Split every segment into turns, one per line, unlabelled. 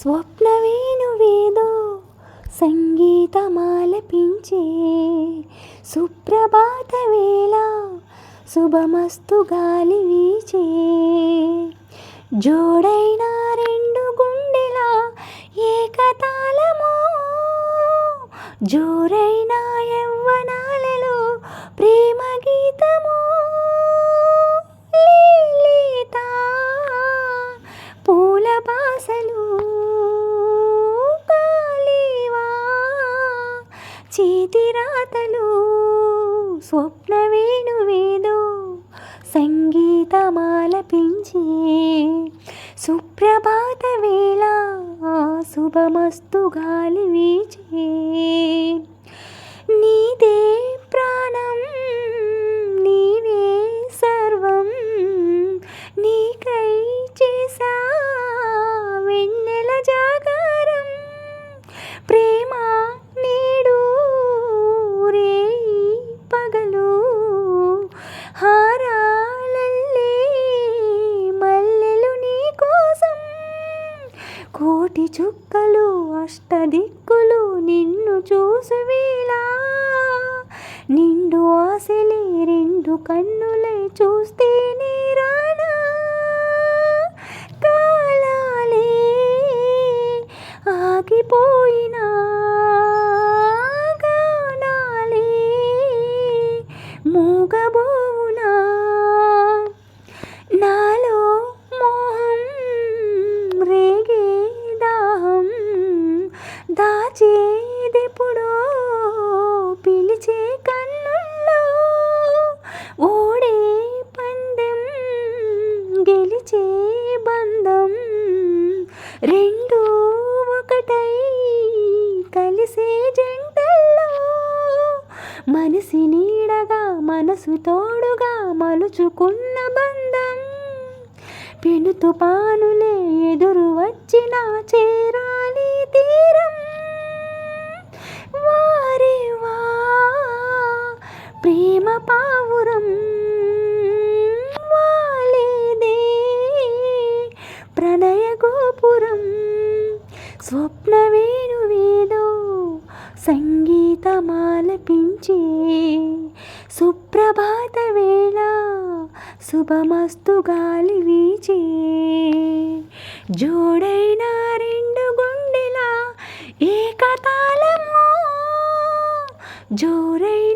స్వప్నవేణువేదో సంగీతమాలపించే సుప్రభాత వేళ శుభమస్తు గాలి వీచే. జోడైన రెండు గుండెల ఏకతాళమో జోరైన స్వప్న వేణువేదో సంగీతమాలపించే సుప్రభాత వేళ శుభమస్తు గాలి వీచే కోటి చుక్కలు అష్టదిక్కులు నిన్ను చూసువేలా నిండు ఆశలే రెండు కన్నులై చూస్తే దాచేదెప్పుడో పిలిచే కన్నుల్లో ఓడే పందెం గెలిచే బంధం రెండు ఒకటై కలిసే జంటల్లో మనసి నీడగా మనసు తోడుగా మలుచుకున్న బంధం. పెను తుపానులే ఎదురు వచ్చినా చేరాలి ప్రేమ పావురం వాలేదే. ప్రణయ గోపురం స్వప్న వేణువేదో సంగీతమాలపించే. సుప్రభాత వేళ శుభమస్తు గాలి వీచే. జోడైన రెండు గుండెల ఏకతాళము. జోరై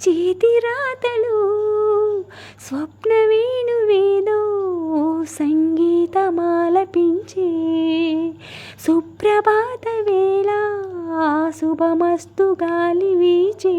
చేతిరాతలు రాతలు స్వప్న సంగీతమాలపించే సుప్రభాత వేళ శుభమస్తు గాలి వీచే